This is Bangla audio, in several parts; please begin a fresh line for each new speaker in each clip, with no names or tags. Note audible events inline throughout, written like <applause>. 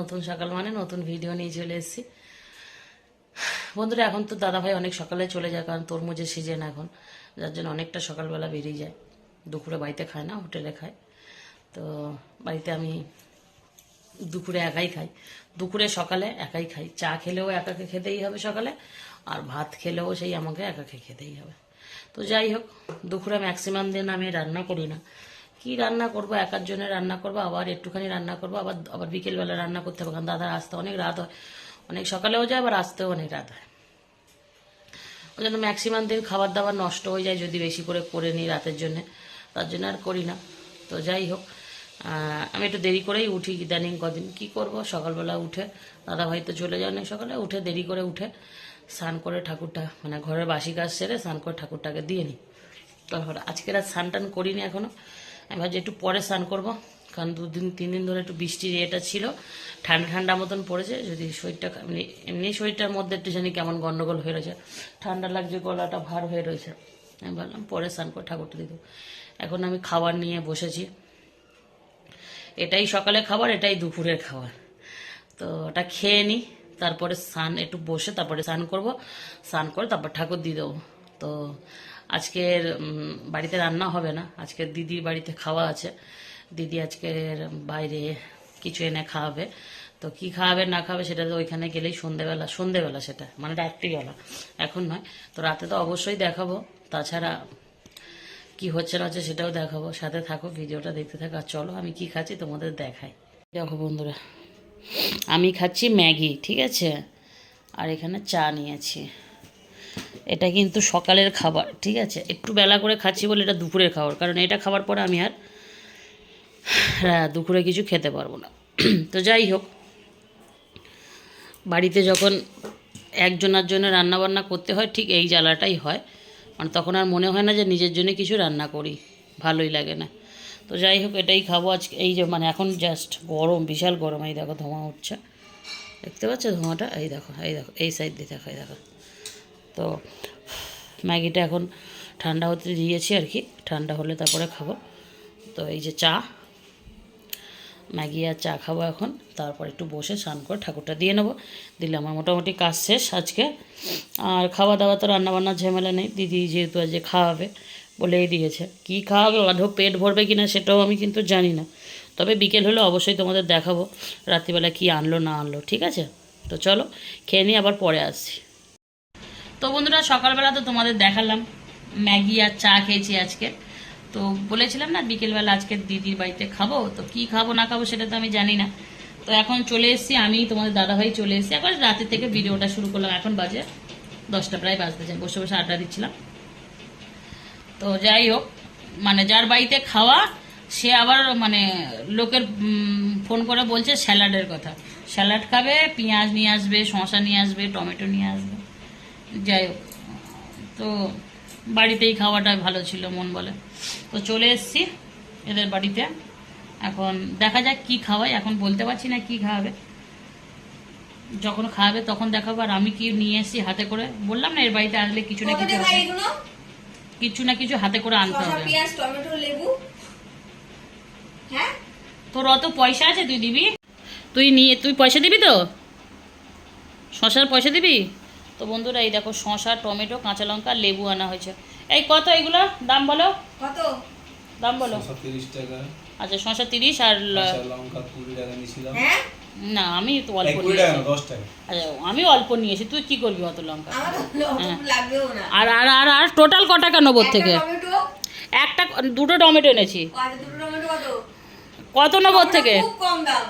নতুন সকাল মানে নতুন ভিডিও নিয়ে চলে এসেছি। বন্ধুরা, এখন তো দাদাভাই অনেক সকালে চলে যায়, কারণ তরমুজের সিজন এখন। যার জন্য অনেকটা সকালবেলা বেরিয়ে যায়। দুপুরে বাড়িতে খায় না, হোটেলে খায়। তো বাড়িতে আমি দুপুরে একাই খাই। দুপুরে সকালে একাই খাই। চা খেলেও একাকে খেতেই হবে সকালে, আর ভাত খেলেও সেই আমাকে একাকে খেতেই হবে। তো যাই হোক, দুপুরে ম্যাক্সিমাম দিন আমি রান্না করি না। কি রান্না করব? একার জন্য রান্না করব, আবার একটুখানি রান্না করব, আবার আবার বিকেলবেলা রান্না করতে হবে, কারণ দাদার আসতে অনেক রাত হয়। অনেক সকালেও যায়, আবার আসতেও অনেক রাত হয়। ওই জন্য ম্যাক্সিমাম দিন খাবার দাবার নষ্ট হয়ে যায় যদি বেশি করে করে নিই রাতের জন্য। তার জন্য আর করি না। তো যাই হোক আমি একটু দেরি করেই উঠি ইদানিং কদিন। কি করব? সকালবেলা উঠে, দাদা ভাই তো চলে যায় অনেক সকালে, উঠে দেরি করে উঠে স্নান করে ঠাকুরটা মানে ঘরের বাসি কাজ সেরে স্নান করে ঠাকুরটাকে দিয়ে নিই। তারপর আজকের আর স্নান টান করিনি এখনও। আমি ভাবছি একটু পরে স্নান করব, কারণ দুদিন তিন দিন ধরে একটু বৃষ্টির ইয়েটা ছিল। ঠান্ডা ঠান্ডা মতন পড়েছে, যদি শরীরটা এমনি শরীরটার মধ্যে একটু জানি কেমন গন্ডগোল হয়ে রয়েছে। ঠান্ডা লাগছে, গলাটা ভার হয়ে রয়েছে। আমি ভাবলাম পরে স্নান করে ঠাকুরটা দেবো এখন আমি খাবার নিয়ে বসেছি। এটাই সকালে খাবার, এটাই দুপুরের খাবার। তো ওটা খেয়ে নিই তারপরে স্নান, একটু বসে তারপরে স্নান করব। স্নান করে তারপর ঠাকুর দিয়ে দেবো। তো আজকের বাড়িতে রান্না হবে না। আজকের দিদির বাড়িতে খাওয়া আছে। দিদি আজকের বাইরে কিছু এনে খাওয়াবে। তো কি খাওয়াবে, না খাওয়াবে সেটা তো ওইখানে গেলেই সন্ধেবেলা সন্ধেবেলা সেটা মানে রাত্রিবেলা, এখন নয়। তো রাতে তো অবশ্যই দেখাবো। তাছাড়া কি হচ্ছে, না হচ্ছে সেটাও দেখাবো। সাথে থাকো, ভিডিওটা দেখতে থাকো। আর চলো, আমি কি খাচ্ছি তোমাদের দেখাই। দেখো বন্ধুরা, আমি খাচ্ছি ম্যাগি, ঠিক আছে? আর এখানে চা নিয়েছি। এটা কিন্তু সকালের খাবার ঠিক আছে? একটু বেলা করে খাচ্ছি বলে এটা দুপুরের খাবার কারণ এটা খাবার পরে আমি আর হ্যাঁ, দুপুরে কিছু খেতে পারব না। <clears throat> তো যাই হোক বাড়িতে যখন একজনের জন্য রান্না বান্না করতে হয় ঠিক এই জ্বালাটাই হয়। মানে তখন আর মনে হয় না যে নিজের জন্য কিছু রান্না করি ভালোই লাগে না। তো যাই হোক এটাই খাব আজকে এই যে মানে এখন জাস্ট গরম বিশাল গরম এই দেখো ধোঁয়া উঠছে। দেখতে পাচ্ছ ধোঁয়াটা? এই দেখো এই দেখো এই সাইড দিয়ে দেখো এই দেখো। তো ম্যাগিটা এখন ঠান্ডা হতে দিয়েছি আর কি। ঠান্ডা হলে তারপরে খাব। তো এই যে চা, ম্যাগি আর চা খাব এখন। তারপর একটু বসে স্নান করে ঠাকুরটা দিয়ে নেব। দিলে আমার মোটামুটি কাজ শেষ আজকে। আর খাওয়া দাওয়া তো রান্নাবান্নার ঝামেলা নেই। দিদি যেহেতু আজকে খাওয়াবে বলেই দিয়েছে। কী খাওয়াবে? আধো পেট ভরবে কি না সেটাও আমি কিন্তু জানি না। তবে বিকেল হলে অবশ্যই তোমাদের দেখাবো। রাত্রিবেলা কি আনলো না আনলো, ঠিক আছে? তো চলো, খেয়ে নিয়ে আবার পরে আসছি। তো বন্ধুরা, সকালবেলা তো তোমাদের দেখালাম। ম্যাগি আর চা খেয়েছি আজকে। তো বলেছিলাম না, বিকেলবেলা আজকে দিদির বাড়িতে খাব। তো কি খাব, না খাব সেটা তো আমি জানি না। তো এখন চলে এসেছি, আমি, তোমাদের দাদাভাই চলে এসেছি। এখন রাতে থেকে ভিডিওটা শুরু করলাম। এখন বাজে দশটা, প্রায় বাজতে যায় বসে বসে আড্ডা দিচ্ছিলাম। তো যাই হোক মানে যার বাড়িতে খাওয়া, সে আবার মানে লোকের ফোন করে বলছে স্যালাডের কথা। স্যালাড খাবে, পেঁয়াজ নিয়ে আসবে, শসা নিয়ে আসবে, টমেটো নিয়ে আসবে। যাই হোক। তো বাড়িতেই খাওয়াটা ভালো ছিল মন বলে। তো চলে এসেছি এদের বাড়িতে। এখন দেখা যাক কি খাওয়াই। এখন বলতে পারছি না কি খাওয়াবে। যখন খাওয়াবে তখন দেখাবো। আর আমি কি নিয়ে এসেছি হাতে করে? বললাম না এর বাড়িতে আসলে কিছু না কিছু কিছু না কিছু হাতে করে আনতে হবে।
পেঁয়াজ টমেটো লেবু? হ্যাঁ?
তোর অত পয়সা আছে তুই দিবি? তুই নিয়ে তুই পয়সা দিবি তো? শশার পয়সা দিবি? তো বন্ধুরা এই দেখো শশা টমেটো কাঁচা লঙ্কা লেবু আনা হয়েছে। এই কত এগুলো? দাম বলো।
কত?
দাম বলো।
তিরিশ টাকা।
আচ্ছা শশা তিরিশ আর
লঙ্কা কুড়ি টাকা নিয়েছিলাম।
হ্যাঁ?
না আমি তো অল্প আচ্ছা আমি অল্প নিয়েছি তুই কি করবি অত লঙ্কা?
আমার লাগবেও না।
আর আর আর আর টোটাল ক টাকা নেব থেকে? একটা দুটো টমেটো এনেছি।
আচ্ছা দুটো টমেটো কত?
কত নেব থেকে?
খুব কম দাম।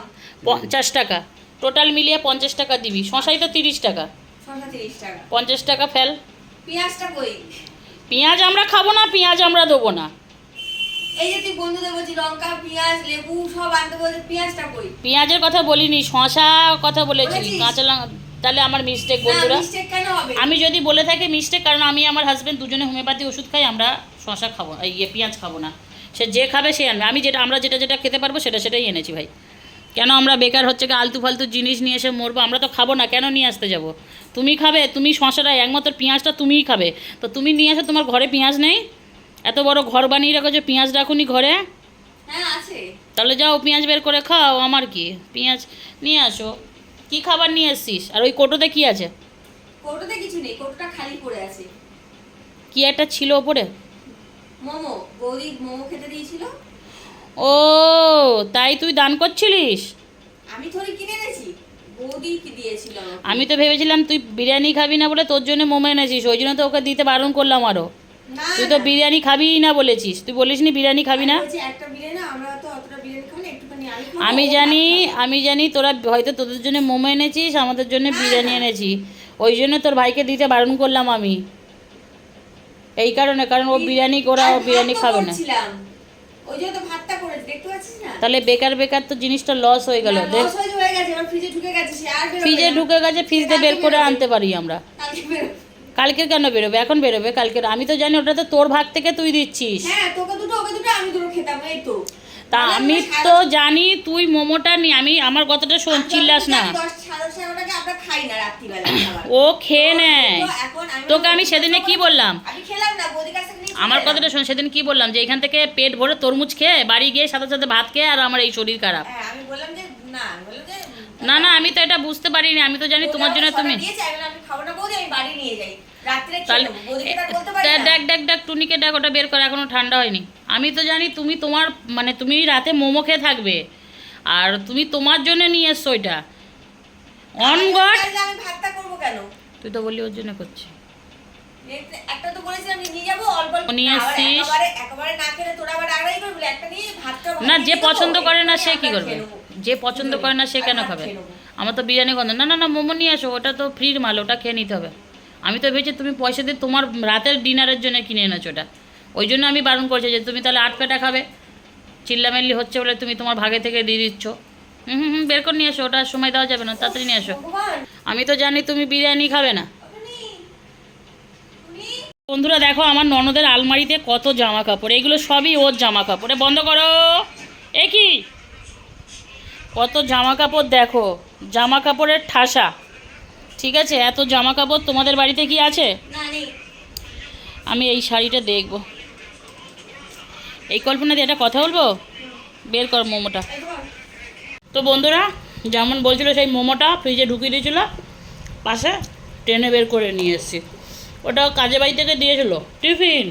পঞ্চাশ টাকা। টোটাল মিলিয়ে পঞ্চাশ টাকা দিবি। শশাই তো তিরিশ টাকা। পঞ্চাশ টাকা ফেল।
পেঁয়াজটা কই?
পেঁয়াজ আমরা খাব না পেঁয়াজ আমরা দেবো না।
এই যে তুই বন্ধুদের বলছি লঙ্কা পেঁয়াজ লেবু সব আনতে বলছে পেঁয়াজটা কই?
পেঁয়াজের কথা বলিনি শশা কথা বলেছি? কাঁচা লঙ্কা তাহলে আমার মিস্টেক বন্ধুরা। আমি যদি বলে থাকি মিস্টেক কারণ আমি আমার হাজবেন্ড দুজনে হোমিওপ্যাথি ওষুধ খাই আমরা শশা খাব এই ইয়ে পেঁয়াজ খাব না। সে যে খাবে সে আনবে। আমি যেটা আমরা যেটা যেটা খেতে পারব সেটা সেটাই এনেছি ভাই। কেন আমরা বেকার হচ্ছে আলতু ফালতু জিনিস নিয়ে এসে মরবো? আমরা তো খাব না কেন নিয়ে আসতে যাব? তুমি খাবে তুমি শশাটা একমাত্র পেঁয়াজটা তুমিই খাবে। তো তুমি নিয়ে আসো তোমার ঘরে পেঁয়াজ নেই? এত বড় ঘর বানিয়ে রাখো যে পেঁয়াজ রাখুনি ঘরে?
হ্যাঁ
তাহলে যাও পেঁয়াজ বের করে খাও আমার কি? পেঁয়াজ নিয়ে আসো। কি খাবার নিয়ে এসছিস? আর ওই কোটোতে কি আছে?
কৌটোতে কিছু নেই কৌটোটা খালি পড়ে আছে।
কি একটা ছিল ওপরে?
মোমো বৌদি মোমো খেতে দিয়েছিল।
ও তাই তুই দান করছিলিস?
আমি থরি কিনে এনেছি।
আমি তো ভেবেছিলাম তুই বিরিয়ানি খাবি না বলে তোর জন্য মোমো এনেছিস ওই জন্য তো ওকে দিতে বারণ করলাম আরও
না
তুই তো বিরিয়ানি খাবিই না বলেছিস তুই বলিস নি? বিরিয়ানি খাবি না
খাব। আমি খাব
জানি আমি জানি তোরা হয়তো তোদের জন্য মোমো এনেছিস আমাদের জন্য বিরিয়ানি এনেছি ওই জন্য তোর ভাইকে দিতে বারণ করলাম আমি। এই কারণে কারণ ও বিরিয়ানি করা ও বিরিয়ানি খাবে না। তাহলে বেকার বেকার তো জিনিসটা লস হয়ে গেল দেখ।
ফ্রিজে ঢুকে গেছে
ফ্রিজ দিয়ে বের করে আনতে পারি আমরা।
কালকে
কেন বেরোবে? এখন বেরোবে কালকে আমি তো জানি ওটা তো তোর ভাগ থেকে তুই দিচ্ছিস।
হ্যাঁ তো।
আমি তো জানি তুই মোমোটা নি আমি আমার কথাটা শোন চিল্লাস না। ও খেয়ে নেয়। তোকে আমি সেদিনে কি বললাম? আমার কথাটা শোন সেদিন কি বললাম যে এখান থেকে পেট ভরে তরমুজ খেয়ে বাড়ি গিয়ে সাথে সাথে ভাত খেয়ে আর আমার এই শরীর খারাপ।
হ্যাঁ আমি বললাম যে না
না না আমি তো এটা বুঝতে পারিনি আমি তো জানি তোমার জন্য তুমি। দেখ দেখ দেখ টুনিকে ডাক ওটা বের করে এখনও ঠান্ডা হয়নি। আমি তো জানি তুমি তোমার মানে তুমি রাতে মোমো খেয়ে থাকবে আর তুমি তোমার জন্য নিয়ে এসছো ওইটা অন গড তুই তো বললি ওর জন্য করছি।
না, বলে
যে পছন্দ করে না সে কি করবে। যে পছন্দ করে না সে কেন খাবে? আমার তো বিরিয়ানি গন্ধ। না না না মোমো নিয়ে আসো ওটা তো ফ্রির মাল ওটা খেয়ে নিতে হবে। আমি তো ভেবেছি তুমি পয়সা দিয়ে তোমার রাতের ডিনারের জন্য কিনে এনেছো ওটা। ওই জন্য আমি বারণ করছি যে তুমি তাহলে আট পেটা খাবে। চিল্লামেল্লি হচ্ছে বলে তুমি তোমার ভাগে থেকে দিয়ে দিচ্ছ। হুম হুম হুম বের করে নিয়ে আসো ওটা সময় দেওয়া যাবে না তাড়াতাড়ি নিয়ে আসো। আমি তো জানি তুমি বিরিয়ানি খাবে না। বন্ধুরা দেখো আমার ননদের আলমারিতে কত জামা কাপড় এগুলো সবই ওর জামা কাপড় বন্ধ করো। এ কি? কত জামা কাপড় দেখো জামা কাপড়ের ঠাসা। ঠিক আছে? এত জামা কাপড় তোমাদের বাড়িতে কি আছে? আমি এই শাড়িটা দেখব। এই কল্পনা দিয়ে একটা কথা বলব? বের কর মোমোটা। তো বন্ধুরা যেমন বলছিল সেই মোমোটা ফ্রিজে ঢুকিয়ে দিয়েছিল পাশে টেনে বের করে নিয়ে এসেছি। ওটা কাজে বাড়ি থেকে দিয়েছিল। টিফিন।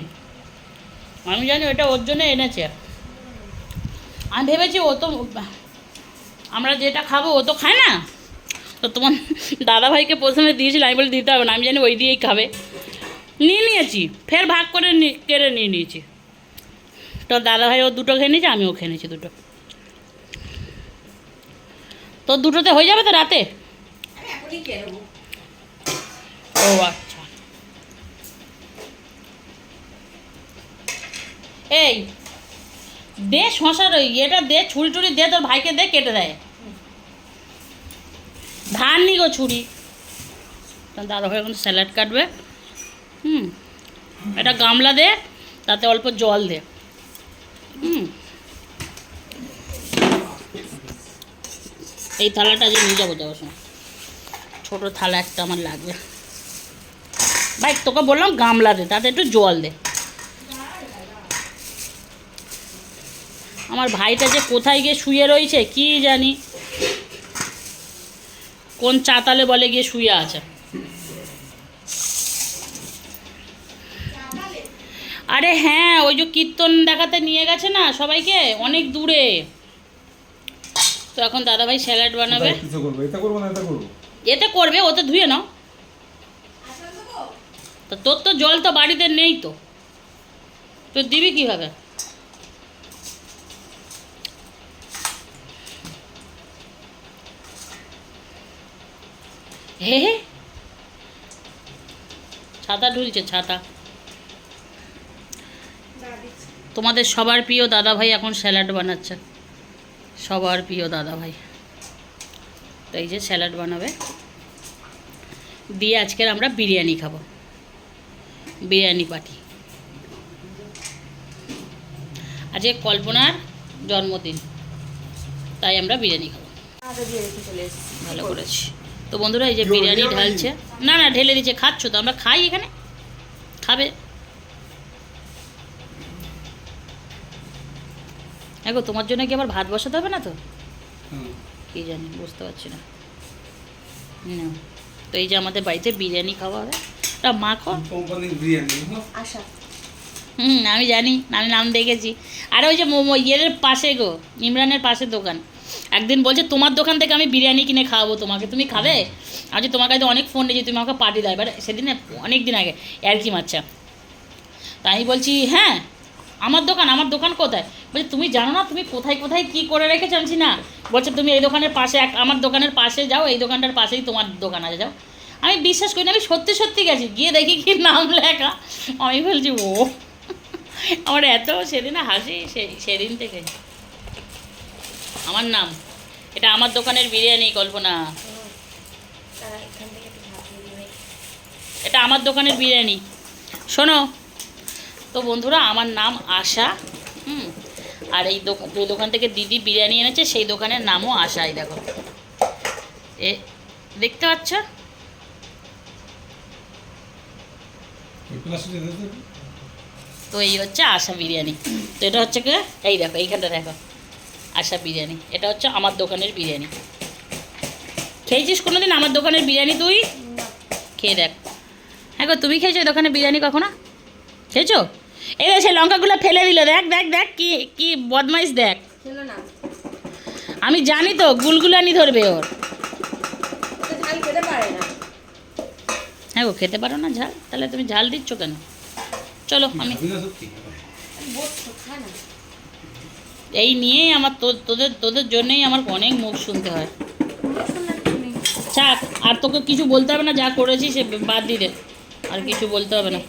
আমি জানি ওটা ওর জন্য এনেছে। আমি ভেবেছি ও তো আমরা যেটা খাব ও তো খায় না। তো তোমার দাদাভাইকে প্রথমে দিয়েছিলাম আমি বলে দিতে হবে না আমি জানি ওই দিয়েই খাবে। নিয়ে নিয়েছি ফের ভাগ করে কেড়ে নিয়ে নিয়েছি। তো দাদাভাই ও দুটো খেয়ে নিয়েছে আমিও খেয়ে নিয়েছি দুটো। তোর দুটোতে হয়ে যাবে তো রাতে? ও আচ্ছা। এই দে শশার ওই এটা দে ছুরি টুরি দে তোর ভাইকে দে কেটে দেয়। ধান নি গো ছুরি। দাদা ভাই এখন স্যালাড কাটবে। হুম এটা গামলা দে, তাতে অল্প জল দে। হুম, এই থালাটা যে নিয়ে যাব সময় ছোটো থালা একটা আমার লাগবে। ভাই, তোকে বললাম গামলা দে, তাতে একটু জল দে। আমার ভাইটা যে কোথায় গিয়ে শুয়ে রয়েছে, কি জানি। কোন চাতালে বলে গিয়ে শুয়ে আছে? আরে হ্যাঁ ওই যে কীর্তন দেখাতে নিয়ে গেছে না সবাইকে? অনেক দূরে। তো এখন দাদাভাই স্যালাড বানাবে। এতে করবে ওতে ধুয়ে নাও। তো তোর তো জল তো বাড়িতে নেই তো। তো দিবি কীভাবে? হে হে। ছাতা ঢুলছে ছাতা। তোমাদের সবার প্রিয় দাদা ভাই এখন স্যালাড বানাচ্ছে। সবার প্রিয় দাদা ভাই তো এই যে স্যালাড বানাবে। দিয়ে আজকের আমরা বিরিয়ানি খাব। বিরিয়ানি পার্টি। আজকে কল্পনার জন্মদিন। তাই আমরা বিরিয়ানি খাব। ভালো করেছি। তো বন্ধুরা এই যে বিরিয়ানি ঢালছে। না না ঢেলে দিচ্ছে খাচ্ছ তো আমরা খাই এখানে। খাবে। হ্যাঁ গো তোমার জন্য কি আবার ভাত বসাতে হবে না তো?
হুম।
কি জানি বুঝতে পারছি না। তো এই যে আমাদের বাড়িতে বিরিয়ানি খাওয়া হবে। তা মাখো? হুম। আমি জানি আমি নাম দেখেছি। আর ওই যে মোমো ইয়ের পাশে গো ইমরানের পাশে দোকান। একদিন বলছে, তোমার দোকান থেকে আমি বিরিয়ানি কিনে খাওয়াবো তোমাকে, তুমি খাবে? আজ তোমার কাছে অনেক ফোন নিয়েছি তুমি আমাকে পাঠিয়ে দাও। এবার সেদিন অনেক দিন আগে আর কি মাচ্ছা তাই আমি বলছি হ্যাঁ আমার দোকান আমার দোকান কোথায়? বলছে, তুমি জানো না, তুমি কোথায় কোথায় কি করে রেখেছো আমি না। বলছে, তুমি এই দোকানের পাশে, এক, আমার দোকানের পাশে যাও, এই দোকানটার পাশেই তোমার দোকান আছে, যাও। আমি বিশ্বাস করি না, আমি সত্যি সত্যি গেছি, গিয়ে দেখি কি নাম লেখা। আমি বলছি, ও। আমার এত সেদিন হাসি সেই সেদিন থেকে। আমার নাম। এটা আমার দোকানের বিরিয়ানি কল্পনা। এটা আমার দোকানের বিরিয়ানি। শোনো তো বন্ধুরা আমার নাম আশা হুম? আর এই দোকান যে দোকান থেকে দিদি বিরিয়ানি এনেছে সেই দোকানের নামও আশা এই দেখো। এ দেখতে পাচ্ছ।
তো
এই হচ্ছে আশা বিরিয়ানি। তো এটা হচ্ছে কি? এই দেখো এইখানটা দেখো। আশা বিরিয়ানি। এটা হচ্ছে আমার দোকানের বিরিয়ানি। খেয়েছিস কোনো দিন আমার দোকানের বিরিয়ানি তুই? খেয়ে দেখ। হ্যাঁ গো তুমি খেয়েছো দোকানে বিরিয়ানি কখনো? খেয়েছো? এই দেখ, সে লঙ্কাগুলো ফেলে দিল দেখ দেখ দেখ কি কি বদমাইশ দেখ। আমি জানি তো গুলগুলানি ধরবে ওর।
ও তো ঝাল খেতে পারে না।
হ্যাঁ গো খেতে পারো না ঝাল। তাহলে তুমি ঝাল দিচ্ছ কেন? চলো আমি
খাবি না সত্যি
বসছো খা না
এই নিয়েই আমার তো- তোদের তোদের জন্যই আমার অনেক মুখ শুনতে হয়। চাক আর তোকে কিছু বলতে হবে না যা করেছিস সে বাদ দিয়ে দে। আর কিছু বলতে হবে না।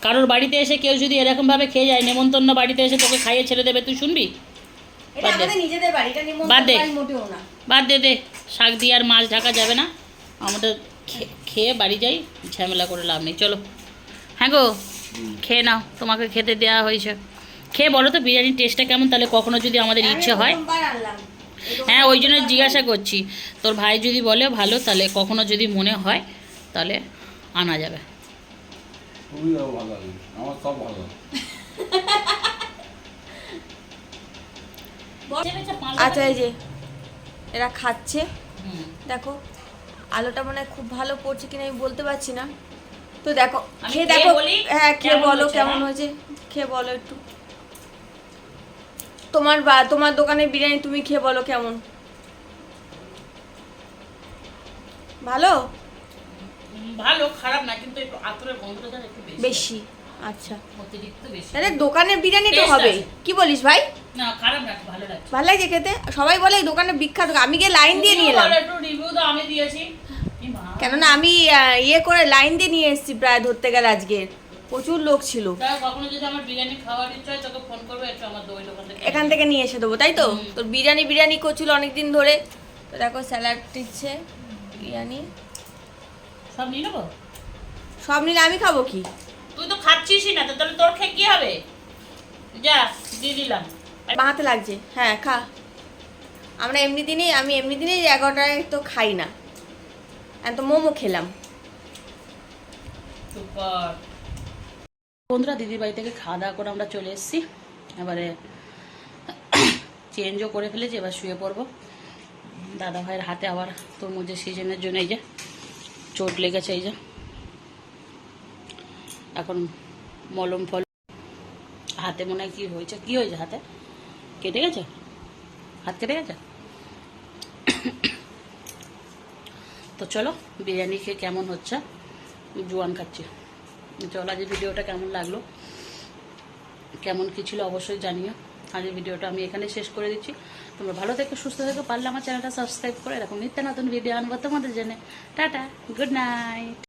কারোর বাড়িতে এসে কেউ যদি এরকমভাবে খেয়ে যায় নেমন্তন্ন বাড়িতে এসে তোকে খাইয়ে ছেড়ে দেবে তুই শুনবি? বাদ দে।
আমাদের নিজেদের বাড়ি এটা
বাদ দে।
নিমন্ত্রণ মোটেও না।
বাদ দে দে। শাক দিয়ে আর মাছ ঢাকা যাবে না। আমাদের খেয়ে বাড়ি যাই ঝামেলা করে লাভ নেই। চলো। হ্যাঁ গো খেয়ে নাও তোমাকে খেতে দেওয়া হয়েছে। খেয়ে বলো তো বিরিয়ানির টেস্টটা কেমন? তাহলে কখনো যদি আমাদের ইচ্ছে হয়। হ্যাঁ ওই জন্য জিজ্ঞাসা করছি। তোর ভাই যদি বলে ভালো তাহলে কখনো যদি মনে হয় তাহলে আনা যাবে।
আচ্ছা এই যে এরা খাচ্ছে। দেখো আলোটা মনে হয় খুব ভালো পড়ছে কিনা আমি বলতে পারছি না। তো দেখো খেয়ে দেখো।
বলি,
হ্যাঁ খেয়ে বলো কেমন
হ্যাঁ?
হয়েছে? খেয়ে বলো একটু। তোমার বা তোমার দোকানের বিরিয়ানি তুমি খেয়ে বলো কেমন? ভালো?
ভালো খারাপ না কিন্তু একটু আতরের গন্ধটা একটু বেশি।
আচ্ছা।
অতিরিক্ত বেশি।
তাহলে দোকানের বিরিয়ানি তো হবে। কি বলিস ভাই?
না খারাপ না ভালো লাগছে।
ভালো লাগছে খেতে? সবাই বলে দোকানে বিখ্যাত। আমি গিয়ে লাইন দিয়ে নিয়ে এলাম।
একটু রিভিউ তো আমি দিয়েছি।
কেননা আমি ইয়ে করে লাইন দিয়ে নিয়ে এসেছি প্রায় ধরতে গেলে আজকে। প্রচুর লোক ছিল।
হয়
এখান থেকে নিয়ে এসে দেবো তাই তো? তোর বিরিয়ানি বিরিয়ানি করছিল অনেকদিন ধরে। তো দেখো স্যালাড দিচ্ছে বিরিয়ানি।
সব নিয়ে নেব?
সব নিলে আমি খাব কি?
তুই তো খাচ্ছিসই না তাহলে তোর খেয়ে কি হবে? যা দিয়ে দিলাম।
বাঁহাতে লাগছে। হ্যাঁ খা। আমরা এমনি দিনেই আমি এমনি দিনেই এগারোটায় তো খাই না। এখন তো মোমো খেলাম।
সুপার বন্ধুরা, দিদির বাড়ি থেকে খাওয়া দাওয়া করে আমরা চলে এসেছি। এবারে চেঞ্জও করে ফেলেছি, এবার শুয়ে পড়ব। দাদা ভাইয়ের হাতে আবার তরমুজের সিজনের জন্য এই যে চোট লেগেছে, এই যে। এখন মলম ফল হাতে মনে হয় কি হয়েছে? কি হয়েছে হাতে? কেটে গেছে? হাত কেটে গেছে? তো চলো, বিরিয়ানি খেয়ে কেমন হচ্ছে? জোয়ান খাচ্ছি। চলো আজ ভিডিওটা কেমন লাগল? কেমন কি ছিল অবশ্যই জানিও। আজের ভিডিওটা আমি এখানে শেষ করে দিচ্ছি। তোমরা ভালো থেকো, সুস্থ থেকো, পারলে আমার চ্যানেলটা সাবস্ক্রাইব করে। এরকম নিত্য নতুন ভিডিও আনব তোমাদের জন্য। Tata good night